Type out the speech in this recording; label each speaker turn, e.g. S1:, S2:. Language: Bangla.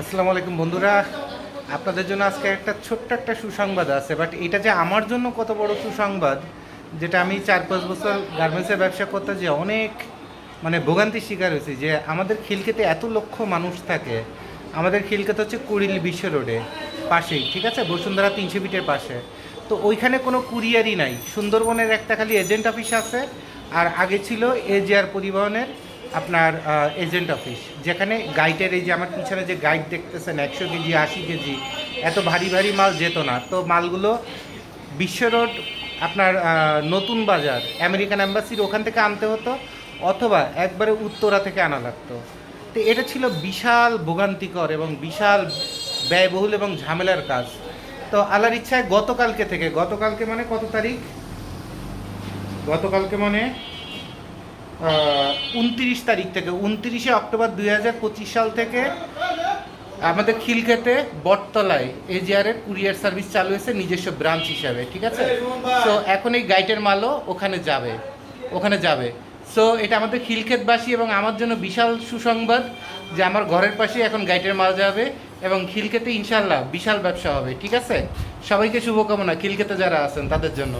S1: আসসালামু আলাইকুম বন্ধুরা। আপনাদের জন্য আজকে একটা ছোট্ট একটা সুসংবাদ আছে বাট এটা যে আমার জন্য কত বড় সুসংবাদ, যেটা আমি চার পাঁচ বছর গার্মেন্টসের ব্যবসা করতে যে অনেক মানে ভোগান্তির শিকার হয়েছি যে আমাদের খিলকেতে এত লক্ষ মানুষ থাকে। আমাদের খিলকেতে হচ্ছে কুড়িল বিশ্ব রোডে পাশেই, ঠিক আছে? বসুন্ধরা তিনশো ফিটের পাশে। তো ওইখানে কোনো কুরিয়ারই নাই। সুন্দরবনের একটা খালি এজেন্ট অফিস আছে, আর আগে ছিল এজিআর পরিবহনের। আপনার এজেন্ট অফিস যেখানে গাইডের এই যে আমার পিছনে যে গাইড দেখতেছেন, একশো কেজি, আশি কেজি, এত ভারী ভারী মাল যেত না। তো মালগুলো বিশ্ব রোড, আপনার নতুন বাজার আমেরিকান অ্যাম্বাসির ওখান থেকে আনতে হতো, অথবা একবারে উত্তরা থেকে আনা লাগতো। তো এটা ছিল বিশাল ভোগান্তিকর এবং বিশাল ব্যয়বহুল এবং ঝামেলার কাজ। তো আল্লাহর ইচ্ছায় গতকালকে থেকে, গতকালকে মানে কত তারিখ? গতকালকে মানে উনত্রিশ তারিখ থেকে, উনত্রিশে অক্টোবর দুই হাজার পঁচিশ সাল থেকে আমাদের খিলক্ষেতে বটতলায় এজিআরের কুরিয়ার সার্ভিস চালু হয়েছে, নিজস্ব ব্রাঞ্চ হিসাবে, ঠিক আছে? তো এখন এই গাইটের মালও ওখানে যাবে ওখানে যাবে। সো এটা আমাদের খিলক্ষেতবাসী এবং আমার জন্য বিশাল সুসংবাদ যে আমার ঘরের পাশে এখন গাইটের মাল যাবে এবং খিলক্ষেতে ইনশাল্লাহ বিশাল ব্যবসা হবে, ঠিক আছে? সবাইকে শুভকামনা খিলক্ষেতে যারা আছেন তাদের জন্য।